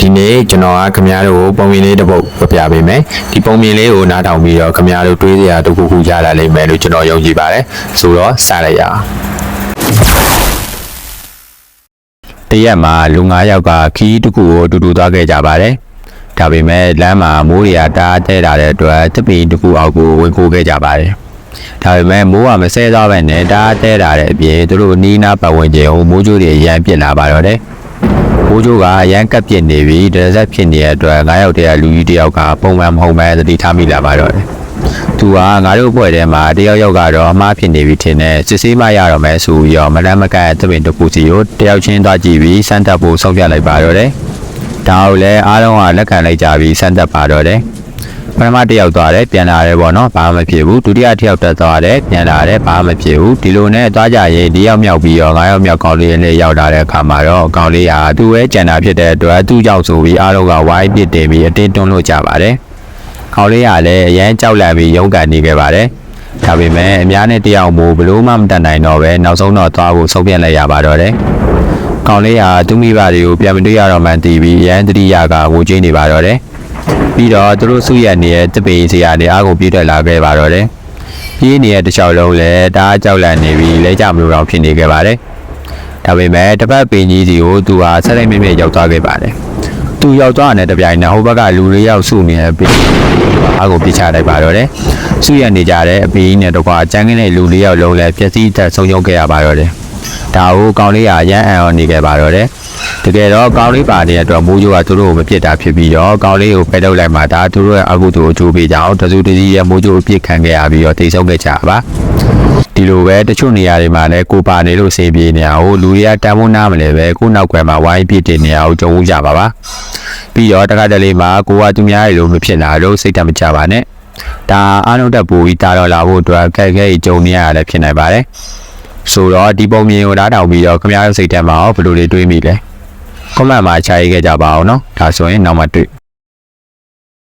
ဒီနေ့ကျွန်တော်ကခင်ဗျားတို့ကိုပုံမြင်လေးတစ်ပုဒ်ပြပြပေးမယ်ဒီပုံမြင်လေးကိုနားထောင်ပြီးတော့ခင်ဗျားတို့တွေးစရာတစ်ခုခုရလာလိမ့်မယ်လို့ကျွန်တော်ယုံကြည်ပါတယ်ဆိုတော့စလိုက်ရအောင်တရက်မှာလူ9ယောက်ကခီးတစ်ခုကိုအတူတူသွားခဲ့ကြပါတယ်ဒါပေမဲ့လမ်းမှာမိုးတွေကတအားတဲတာတဲ့အတွက်တပင်တစ်ခုအောက်ကိုဝင်ခိုးခဲ့ကြပါတယ်ဒါပေမဲ့မိုးကမဆဲသွားပဲနဲ့တအားတဲတာတဲ့အပြင်သူတို့နီးနားပတ်ဝန်းကျင်ကိုမိုးကြိုးတွေရမ်းပြစ်လာပါတော့တယ် ဘိုးကျိုးကအရန်ကပ်ပြစ်နေပြီဒရဇက်ဖြစ်နေတဲ့အတွက်ငါးယောက်တည်းကလူကြီးတယောက်ကပုံမှန်မဟုတ်ပဲသတိထားမိလာပါတော့တယ်။သူကငါတို့ဘွဲ့ထဲမှာတယောက်ယောက်ကတော့အမားဖြစ်နေပြီထင်တယ်စစ်ဆေးမရတော့မယ်ဆိုပြီးတော့မလန်းမကန့်သပင်တစ်ခုစီကိုတယောက်ချင်းသွားကြည့်ပြီးစမ်းသပ်ဖို့ဆုံးဖြတ်လိုက်ပါတော့တယ်။ဒါကိုလည်းအားလုံးကလက်ခံလိုက်ကြပြီးစမ်းသပ်ပါတော့တယ်။ ပထမတစ်ယောက်သွားတယ်ပြန်လာတယ်ပေါ့နော်ဘာမှမဖြစ်ဘူးဒုတိယတစ်ယောက်တက်သွားတယ်ပြန်လာတယ်ဘာမှမဖြစ်ဘူးဒီလိုနဲ့သွားကြရင်ဒီယောက်မြောက်ပြီးတော့ငါးယောက်မြောက်ကောင်းလေးနဲ့ရောက်လာတဲ့အခါမှာတော့ကောင်းလေးဟာသူ့ရဲ့ကြံတာဖြစ်တဲ့အတွက်သူ့ကြောင့်ဆိုပြီးအားလုံးကဝိုင်းပစ်တင်ပြီးအတင်းတွန်းလို့ကြပါတယ်ကောင်းလေးကလည်းအရန်ကြောက်လန့်ပြီးရုန်းကန်နေခဲ့ပါတယ်ဒါပေမဲ့အများနဲ့တယောက်မို့ဘလို့မှမတတ်နိုင်တော့ပဲနောက်ဆုံးတော့သွားဖို့ဆုံးဖြတ်လိုက်ရပါတော့တယ်ကောင်းလေးဟာသူ့မိဘတွေကိုပြန်မတွေ့ရတော့မှန်းသိပြီးအရန်တတိယကငိုကြွေးနေပါတော့တယ် ပြီးတော့သူတို့စုရက်နေတဲ့တပေစီကနေအားကိုပြည့်ထွက်လာခဲ့ပါတော့တယ်။ပြေးနေတဲ့တစ်ချောင်းလုံးလည်းတအားကြောက်လန့်နေပြီးလဲကြမလို့တော့ဖြစ်နေခဲ့ပါတယ်။ဒါပေမဲ့တစ်ပတ်ပင်ကြီးစီကိုသူဟာဆက်လိုက်မြင့်မြင့်ရောက်သွားခဲ့ပါတယ်။သူရောက်သွားတဲ့တပြိုင်နက်ဟိုဘက်ကလူတွေရောက်စုနေတဲ့ပင်အားကိုပြစ်ချလိုက်ပါတော့တယ်။စုရက်နေကြတဲ့အပင်ကြီးနဲ့တော့ကအကျန်းကင်းတဲ့လူလေးယောက်လုံးလည်းပျက်စီးသက်ဆုံးရှုံးခဲ့ရပါတော့တယ်။ဒါကိုကောင်းလေးကရမ်းအံ့ဩနေခဲ့ပါတော့တယ်။ တကယ်တော့ကောင်းလေးပါတဲ့အတွက်မိုးကြိုးကသူတို့ကိုမပြစ်တာဖြစ်ပြီးတော့ကောင်းလေးကိုဖယ်ထုတ်လိုက်မှဒါသူတို့ရဲ့အကုသိုလ်အကျိုးပေးကြအောင်တစုတစည်းရဲ့မိုးကြိုးအပြစ်ခံခဲ့ရပြီးတော့တိတ်ဆုံးခဲ့ကြပါဒီလိုပဲတချို့နေရာတွေမှာလည်းကိုပါနေလို့စေပြေးနေအောင်လူတွေကတန်ဖိုးနားမလဲပဲကိုနောက်ကွယ်မှာဝိုင်းပြစ်တင်နေအောင်ကြုံကြပါပါပြီးတော့တခါတလေမှာကိုကသူများရဲ့လိုမဖြစ်လာလို့စိတ်တမကြပါနဲ့ဒါအားလုံးတက်ပူပြီးတာတော်လာဖို့အတွက်ခက်ခဲကြီးကြုံနေရတာလည်းဖြစ်နိုင်ပါတယ်ဆိုတော့ဒီပုံမြင်ကိုဓာတ်တောင်ပြီးတော့ခမားရဲ့စိတ်ထဲမှာရောဘယ်လိုတွေတွေးမိလဲ comment မှာချရေးခဲ့ကြပါအောင်เนาะဒါဆိုရင်နောက်မှတွေ့